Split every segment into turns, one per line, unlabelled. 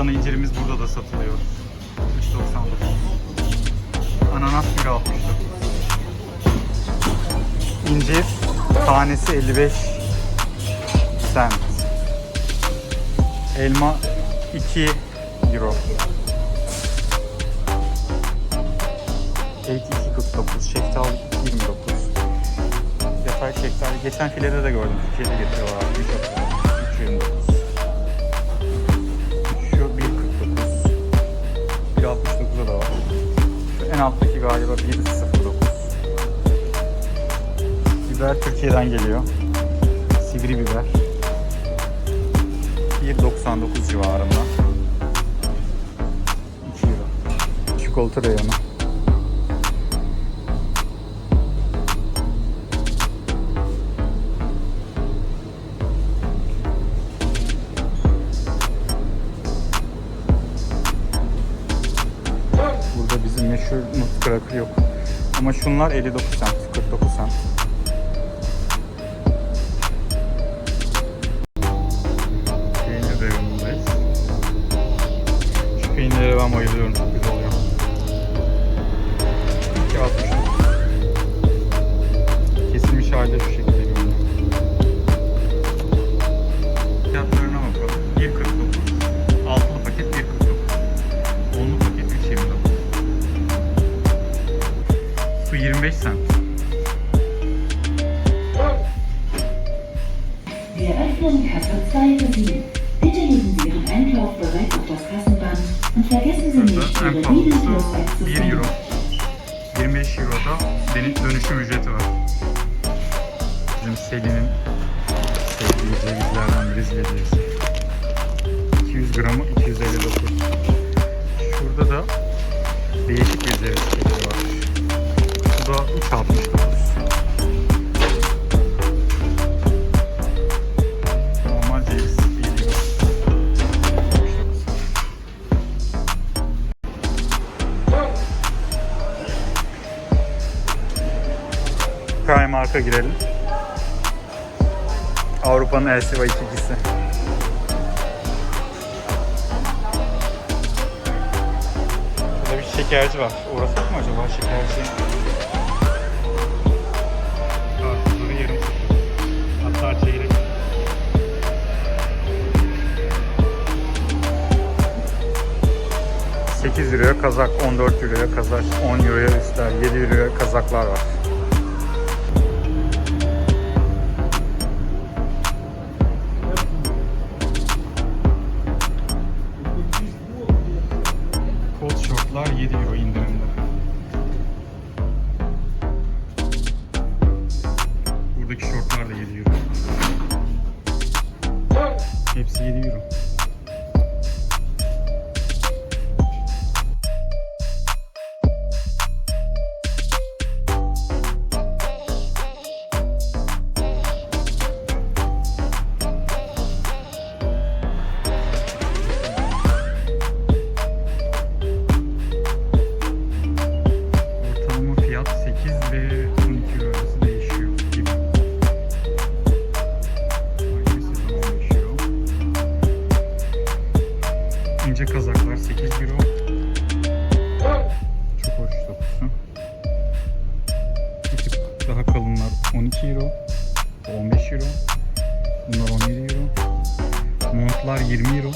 Adana incirimiz burada da satılıyor. 3.99. Ananas 1.69. İncir tanesi 55 sent. Elma 2 euro. Erik 2.49, şeftali 29. Yapay şeftali. Geçen filede de gördüm. Türkiye'de getiriyorlar. 3.49. en alttaki galiba 1.09. Biber Türkiye'den geliyor. Sivri biber. 1.99 civarında. 2 euro. Çikolata reyonu. Ama şunlar 59 cent, 49 25 euro da benim dönüşüm ücreti var. Bizim Selin'in sevdiği cevizlerden biri ceviz. 200 gramı 259. Şurada da değişik bir ceviz var. Bu da 3.69. Primark'a girelim. Avrupa'nın Elsiva ikincisi. Burada bir şekerci var. Orası mı acaba şekerci? Yarım satıyor. Hatta çeyrek. ...8 euroya kazak, 14 euroya kazak, 10 euroya üstler, 7 euroya kazaklar var. Montlar 20 euro.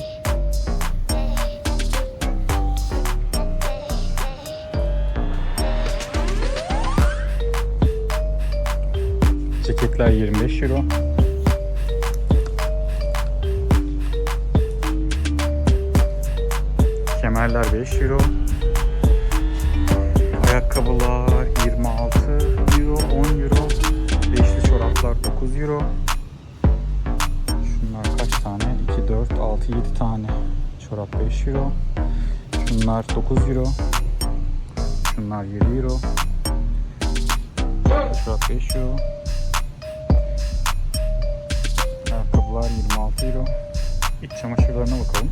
Ceketler 25 euro. Kemerler 5 euro. Ayakkabılar 26 euro, 10 euro. Beşli çoraplar 9 euro. 6, 7 tane. Çorap 5 euro. Şunlar 9 euro. Şunlar 7 euro. Çorap 5 euro. Ayakkabılar 26 euro. İç çamaşırlarına bakalım.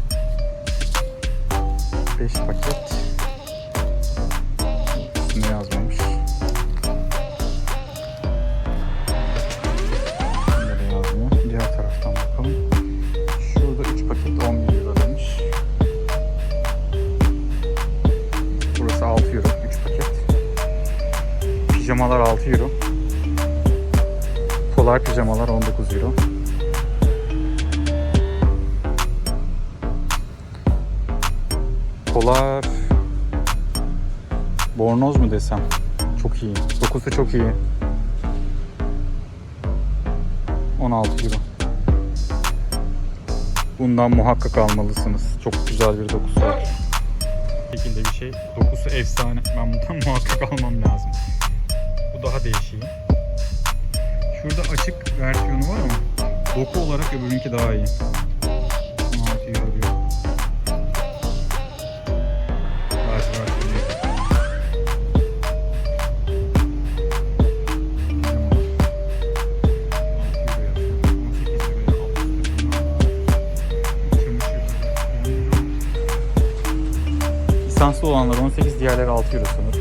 5 paket. Pijamalar 6 euro. Polar pijamalar 19 euro. Polar bornoz mu desem? Çok iyi. Dokusu çok iyi. 16 euro. Bundan muhakkak almalısınız. Çok güzel bir dokusu var. Şekilde bir şey. Dokusu efsane. Ben bundan muhakkak almam lazım. Daha değişik. Şurada açık versiyonu var ama doku olarak öbürünki daha iyi. 16 euro diyor. Lacivert değil. Lisanslı olanlar 18, diğerleri 6 euro sanırım.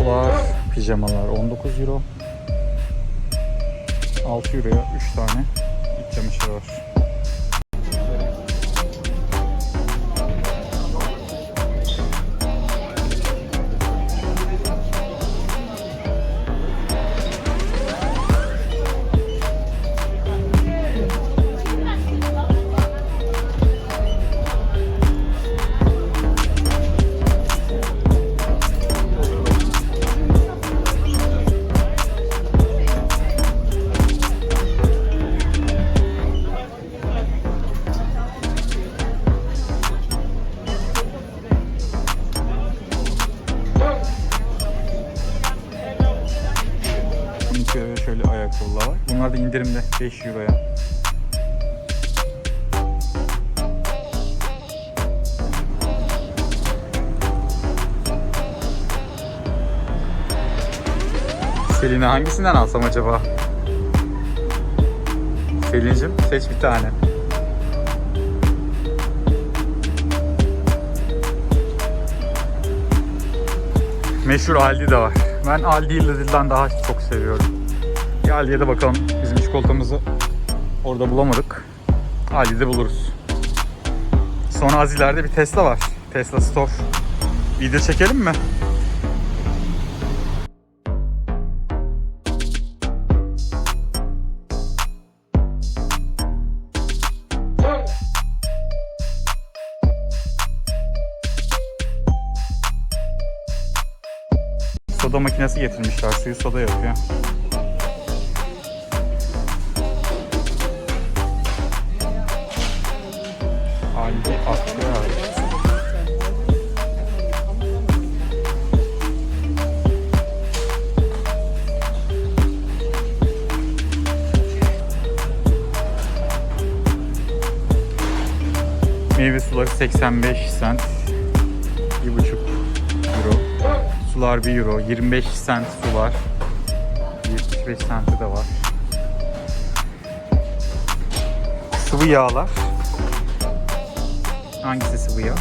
Polar pijamalar 19 euro. 6 euroya 3 tane iç çamaşırı var. Ayakkabılar var. Bunlar da indirimde 5 euroya. Selin'e hangisinden alsam acaba? Selin'cim seç bir tane. Meşhur Aldi de var. Ben Aldi'yi Lidl'den daha çok seviyorum. Bir Aldi'ye de bakalım. Bizim çikolatamızı orada bulamadık. Aldi'de buluruz. Sonra az ileride bir Tesla var. Tesla Store. Video çekelim mi? Soda makinesi getirmişler. Suyu soda yapıyor. Meyve suları 85 cent. 1,5 euro. Sular 1 euro. 25 cent sular. 75 centi de var. Sıvı yağlar. Hangisi sıvı yağ?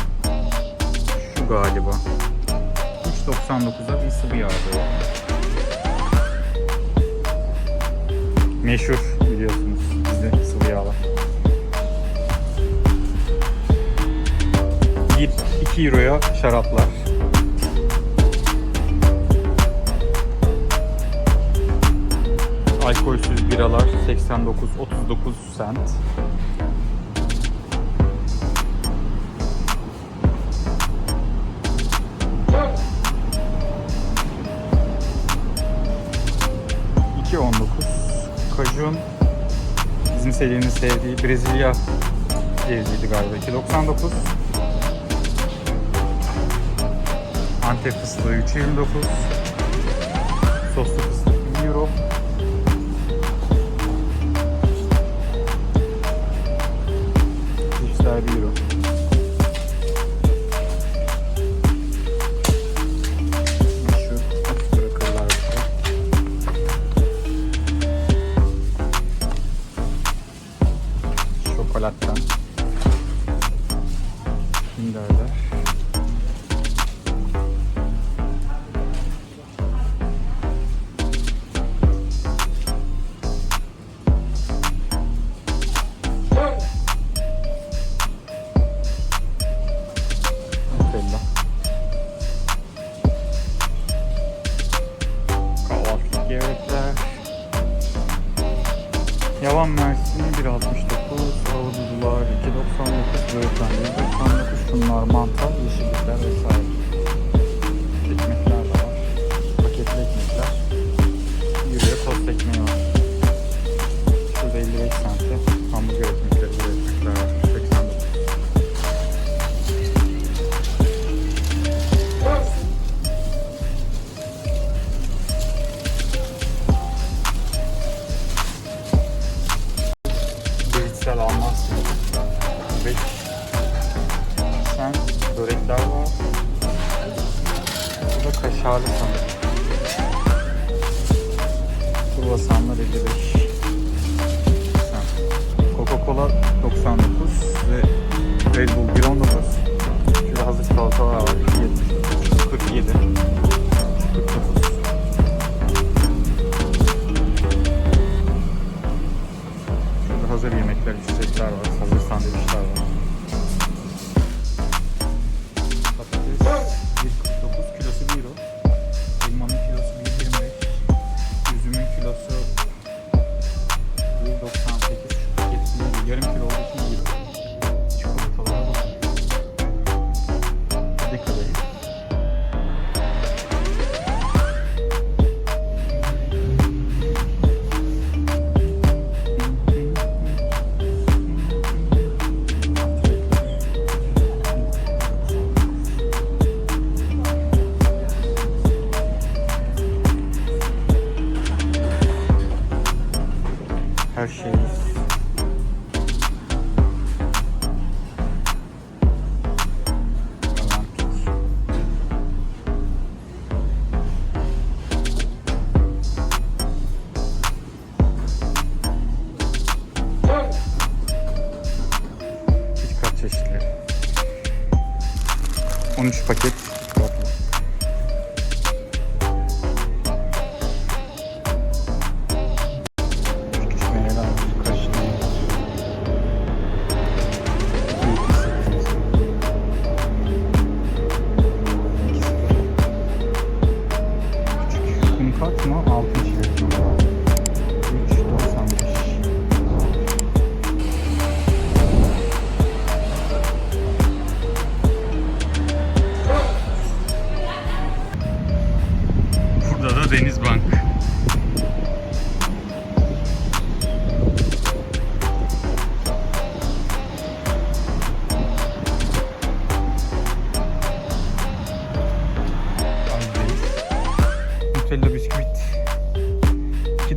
Şu galiba. 3.99'a bir sıvı yağ. Meşhur 2 euroya şaraplar. Alkolsüz biralar 89 39 cent. İki on dokuz. Kajun bizim serinin sevdiği Brezilya ceviziydi galiba. 2.99. Antep fıstığı 3.29.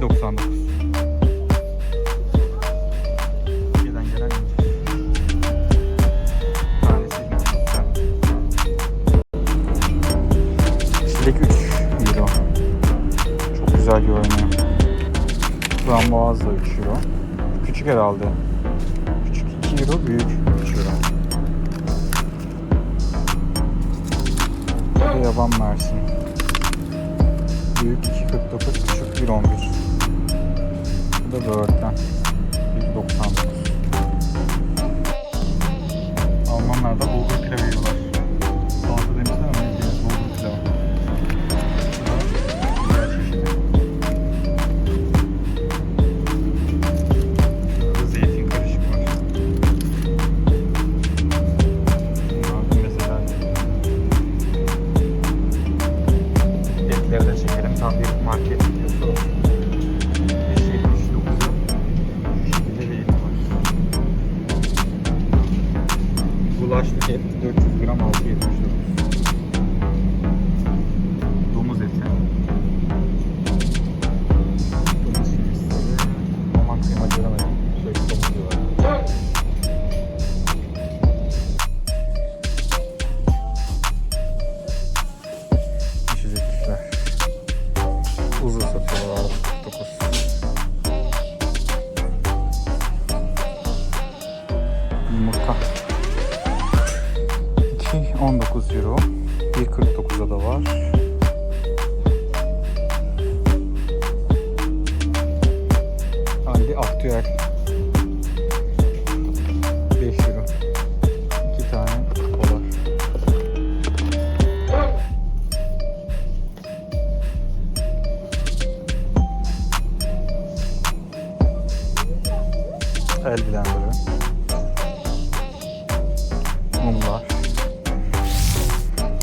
7.99. Gelen gelen Tanesi 280. Çilek 3 euro. Çok güzel görünüyor. Frambuaz da 3 euro. Küçük herhalde. Küçük 2 euro, büyük 3 euro. yaban mersin. Büyük 2.49, küçük 1.11. Roberto.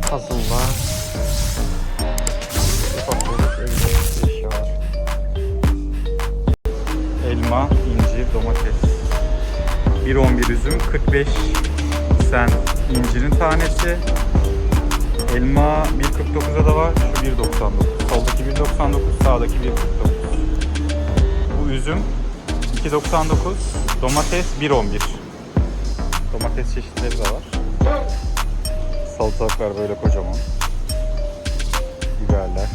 Puzzle'lar. Ufak tefek evde eşyalar. Elma, incir, domates. 1.11 üzüm, 45 sen incirin tanesi. Elma 1.49'a da var. Şu 1.99. Soldaki 1.99, sağdaki 1.49. Bu üzüm 2.99. Domates 1.11. Domates çeşitleri de var. Salatalıklar böyle kocaman. Biberler.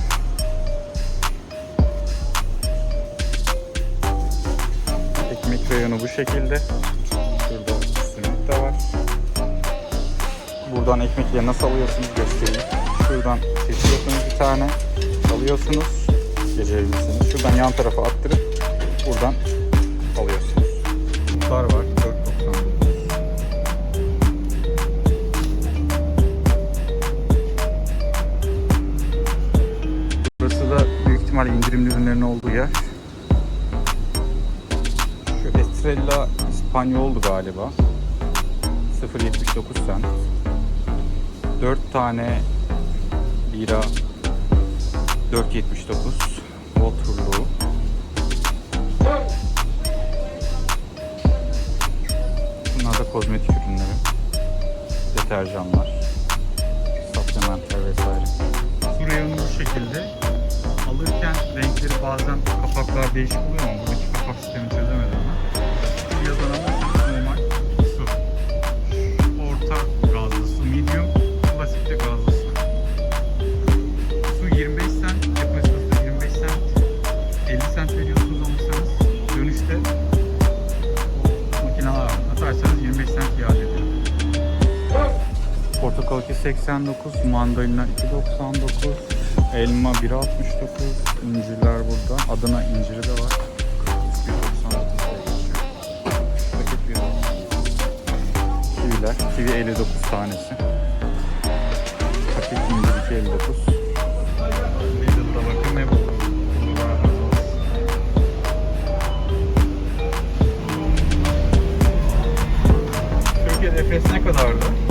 Ekmek reyonu bu şekilde. Şurada simit de var. Buradan ekmekleri nasıl alıyorsunuz göstereyim. Şuradan seçiyorsunuz bir tane. Alıyorsunuz. Gecebilirsiniz. Şuradan yan tarafa attırıp buradan ihtimal indirimli ürünlerin olduğu yer. Şu Estrella İspanyoldu galiba. 0.79 cent. 4 tane bira 4.79 Waterloo. Bunlar da kozmetik ürünleri. Deterjanlar. Supplementler vesaire. Reyonu bu şekilde. Alırken renkleri bazen kapaklar değişik oluyor ama buradaki kapak sistemi çözemedim ben. Şu yazan alırsanız normal su. Orta gazlı su, medium, klasik de gazlı su. Su 25 cent, depozitosu 25 cent. 50 cent veriyorsunuz alırsanız dönüşte makineler atarsanız 25 cent iade ediyor. Portakal 2.89, mandalina 2.99, elma 1.69, incirler burada. Adana inciri de var. 1.99 diye geçiyor. Paket 1.99. Kiviler, kivi 59 tanesi. Paket incir 2.59. Lidl'da bakın ne buldum. Efes ne kadardı?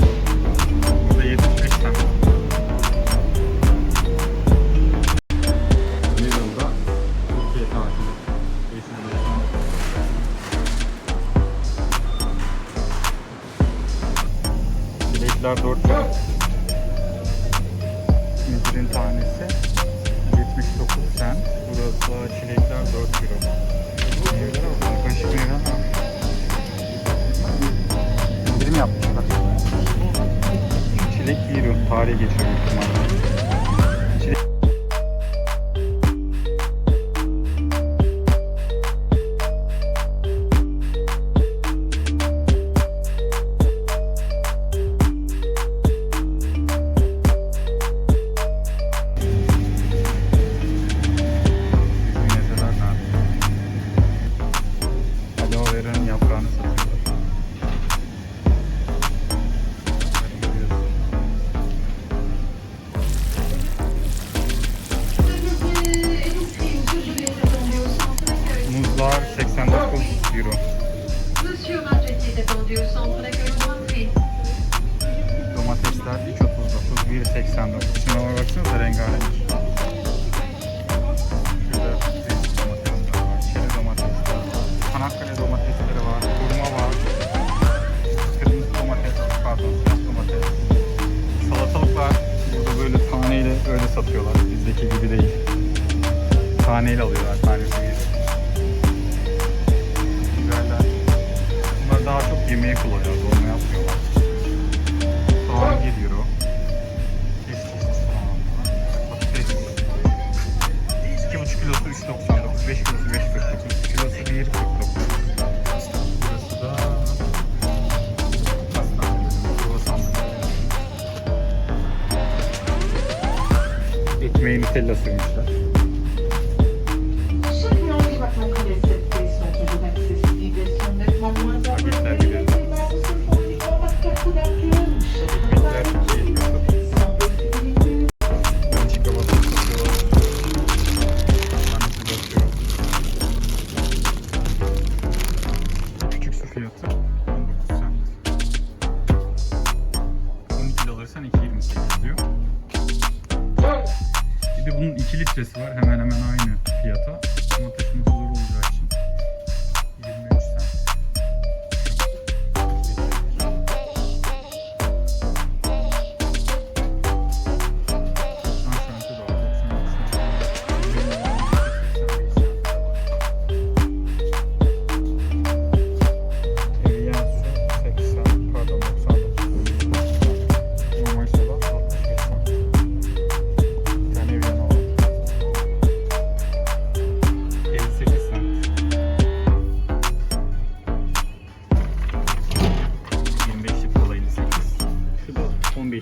1 şifresi var. Hemen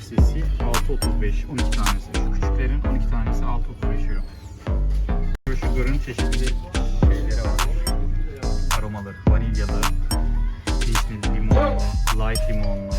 ESS'i 6.35 12 tanesi. Şu küçüklerin 12 tanesi 6.35 euro. Ve şugarın çeşitli şeyleri var. Aromaları, vanilyalı, limon, light limonlu,